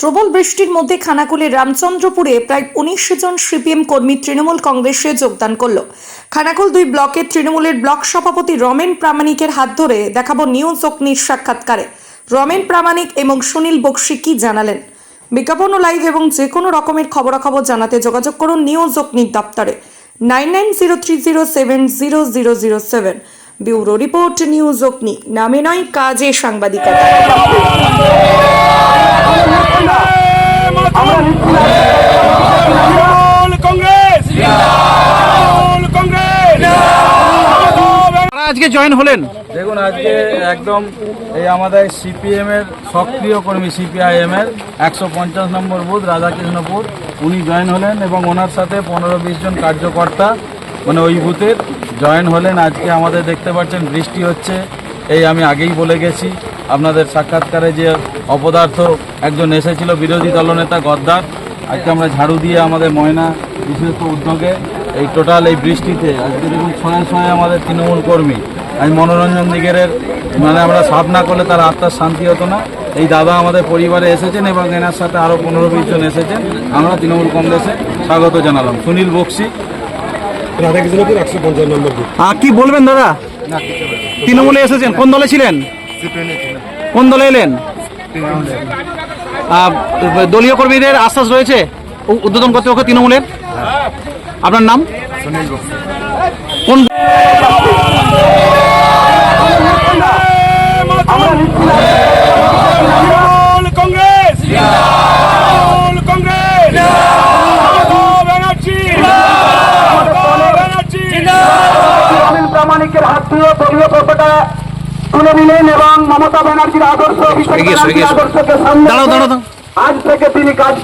প্রবল বৃষ্টির মধ্যে খানাকুলের রামচন্দ্রপুরে প্রায় উনিশ জন সিপিএম কর্মী তৃণমূল কংগ্রেসে যোগদান করল। খানাকুল দুই ব্লকের তৃণমূলের ব্লক সভাপতি রমেন প্রামাণিকের হাত ধরে দেখাবো নিউজ অগ্নির সাক্ষাৎকারে। রমেন প্রামাণিক এবং সুনীল বক্সি কি জানালেন? বিজ্ঞাপন লাইভ এবং যে কোনো রকমের খবরাখবর জানাতে যোগাযোগ করুন নিউজ অগ্নির দপ্তরে। Nine nine zero three zero seven zero zero zero seven. Bureau report news Agni. নামে নয়, কাজে সাংবাদিকতা। আজকে জয়েন হলেন? দেখুন, আজকে একদম এই আমাদের সিপিএম এর সক্রিয় কর্মী সিপিআইএম এর একশো পঞ্চাশ নম্বর বুথ, রাধাকৃষ্ণপুর। উনি জয়েন হলেন এবং ওনার সাথে পনেরো বিশ জন কার্যকর্তা মানে ওই বুথের জয়েন হলেন। আজকে আমাদের দেখতে পাচ্ছেন, বৃষ্টি হচ্ছে। এই আমি আগেই বলে গেছি, আপনাদের সাক্ষাৎকারে যে অপদার্থ একজন এসেছিল বিরোধী দলনেতা গদ্দার। আজকে আমরা ঝাড়ু দিয়ে আমাদের ময়না বিশেষ উদ্যোগে এই টোটাল এই বৃষ্টিতে আজকে দেখুন ছয় ছয় আমাদের তৃণমূল কর্মী। আজ মনোরঞ্জন দিগের মানে আমরা সাফ না করলে তার আত্মার শান্তি হতো না। এই দাদা আমাদের পরিবারে এসেছেন এবং এনার সাথে আরও পনেরো বিশ জন এসেছেন। আমরা তৃণমূল কংগ্রেসে স্বাগত জানালাম। সুনীল বক্সি। রাধাকৃষ্ণপুর একশো পঞ্চান্ন নম্বর কি? বলবেন দাদা? তৃণমূলে এসেছেন কোন দলে ছিলেন? কোন দলে এলেন? দলীয় কর্মীদের আশ্বাস রয়েছে? উদ্বোধন কর্তৃপক্ষ তৃণমূলের আপনার নাম? কোন প্রামাণিকের হাত দিয়ে দলীয় পতাকা নিলেন এবং মমতা ব্যানার্জির আদর্শ। আদর্শকে সামনে দাঁড়াও, দাঁড়াও। আজ থেকে তিনি কাজ